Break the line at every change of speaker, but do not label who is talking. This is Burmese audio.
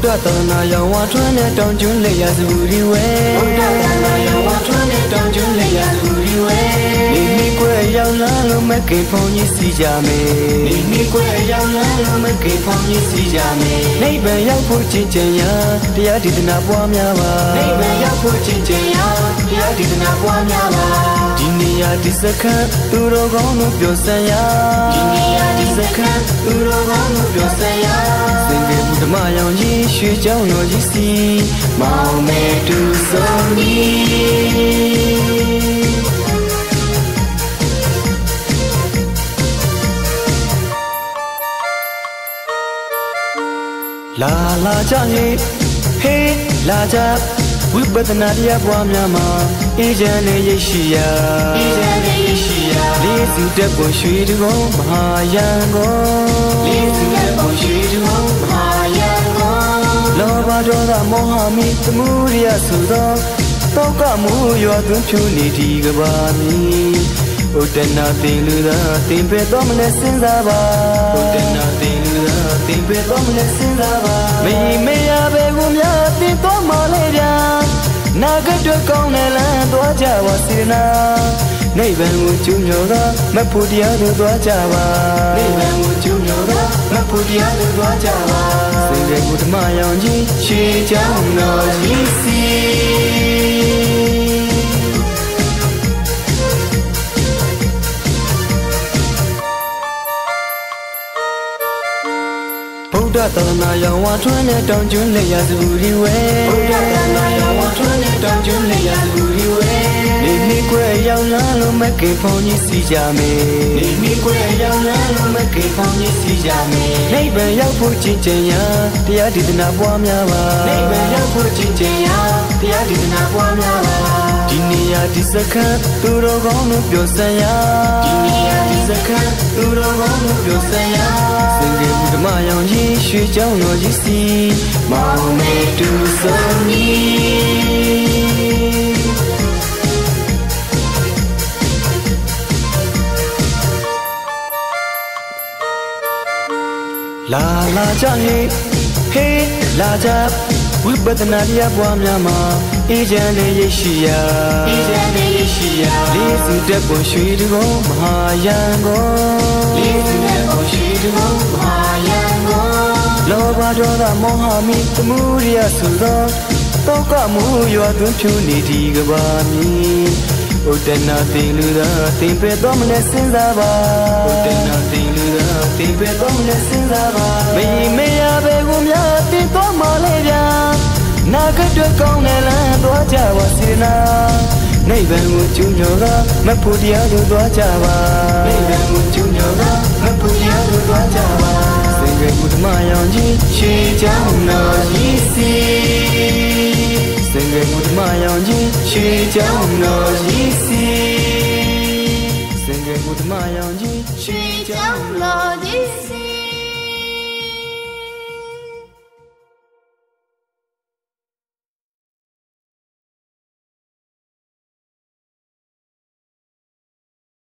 ဒ္ဓသာသနာရောင်ဝါထွန်းတဲ့တောင်ကျွန်းလက်ရစဘူးဒီဝဲ
ဗုဒ္ဓသာသနာရောင်ဝါထွန်းတဲ့တောင်ကျွန်းလက်ရစဘူးဒီဝဲ
နေမိကွယ်ရောက်လာလို့မကင်ဖုန်ကြီးစီကြမယ်
နေမိကွယ်ရောက်လာလို့မကင်ဖုန်ကြီးစီကြမယ်
နိဗ္ဗာန်ရောက်ဖို့ချင်ချင်ရာတရားဒေသနာပွားများပါ
နိဗ္ဗာန်ရောက်ဖို့ချင်ချင်ရာတရားဒေသနာပွားများပါ
ဒီနေရာဒီစခန်းသူတော်ကောင်းတို့ပြောဆန်ရာ
ဒီနေရာဒီစခန်းသူတော်ကောင်းတို့ပြောဆန်ရာ
စင်ကြယ်ဘုဒ္ဓမယောင်ကြီး ရွှေကြောင်းတော်ကြီးစီ
မောင်မဲတူဆုံးကြီး
လာလာကြဟေးဟေးလာကြဝိပဿနာတရားပွားများမှာအေးချမ်းနဲ့ရိရှိရာ
အေးချမ်းနဲ့ရိရှိရာ
လေးစုတက်ပေါ်ရွှေတကုံမဟာယံကို
လေးစု မောဟ
မိသမှုရိယဆိုသောတောကမှုရွာသွင်းဖြူနေဒီကဘာမီဥတ္တနာတင်လူသာတင်ပေတော်မလဲစဉ်းစားပါဥတ္တနာတင်လူသာတင်ပေတော်မလဲစဉ်းစားပါမေမေရပဲကိုများတင်တော်မလဲဗျာနာဂတ်တော့ကောင်းတယ်လမ်းသွားကြပါစေနာနိဗ္ဗာန်ကိုကျူးညောသောမဖို့တရားတို့သွားကြပါ
နိဗ္ဗာန်ကိုကျူးညောသောမဖို့တရားတို့သွားကြပါ
စိ တ်ရဲ့ဘုဒ္ဓမယောင်ကြီးရှေးကြောင်းတော်ကြီးစီဒ္ဓသာသနာရောင်ဝါထွန်းတဲ့တောင်ကျွန်းလက်ရစဘူးဒီဝဲ
ဗုဒ္ဓသာသနာရောင် လာ
လို့မကင်ဖုန်ကြီးစီကြမယ်
နေမိကွယ်ရောက်လာလို့မကင်ဖုန်ကြီးစီကြမယ်
နိဗ္ဗာန်ရောက်ဖို့ချင်ချင်ရာတရားဒေသနာပွားများပါ
နိဗ္ဗာန်ရောက်ဖို့ချင်ချင်ရာတရားဒေသနာပွားများပါ
ဒီနေရာဒီစခန်းသူတော်ကောင်းတို့ လာလာကြဟေးဟေးလာကြဝိပဿနာတရားပွားများမှာအေးချမ်းတဲ့ရိရှိရာ
အေးချမ်းတဲ့ရိရှိရာ
လေးစုတက်ပေါ်ရွှေတကုံမဟာယံကို
လေးစုတက်ပေါ်ရွှေတကုံမဟာယံကို
လောဘဒေါသမောဟမိသမှုရိယဆိုသောတောကမှုရွာသွင်းဖြူနေဒီကဘာမီဥတ္တနာတင်လူသာတင်ပေတော်မလဲစဉ်းစားပါဥတ္စဉ်းစားပါမေမေရပဲကိုများတင်တော်မလဲဗျာနာကတွေ့ကောင်းတယ်လားသွားကြပါစေနာနိဗ္ဗာန်ကိုကျူးညောကမဖို့တရားတို့သွားကြပါ
နိဗ္ဗာန်ကိုကျူးညောကမဖို့တရားတို့သွားကြပါ
စိတ်ရဲ့ဘုဒ္ဓမယောင်ကြီးရှေးကြောင်းတော်ကြီးစီစင်ရဲ့ဘုဒ္ဓမယောင်ကြီးရှေးကြောင်းတော်ကြီးစီစင်ရဲ့ဘုဒ္ဓမယောင်ကြီး
ရှေးကြောင်းတော်ကြီးစီ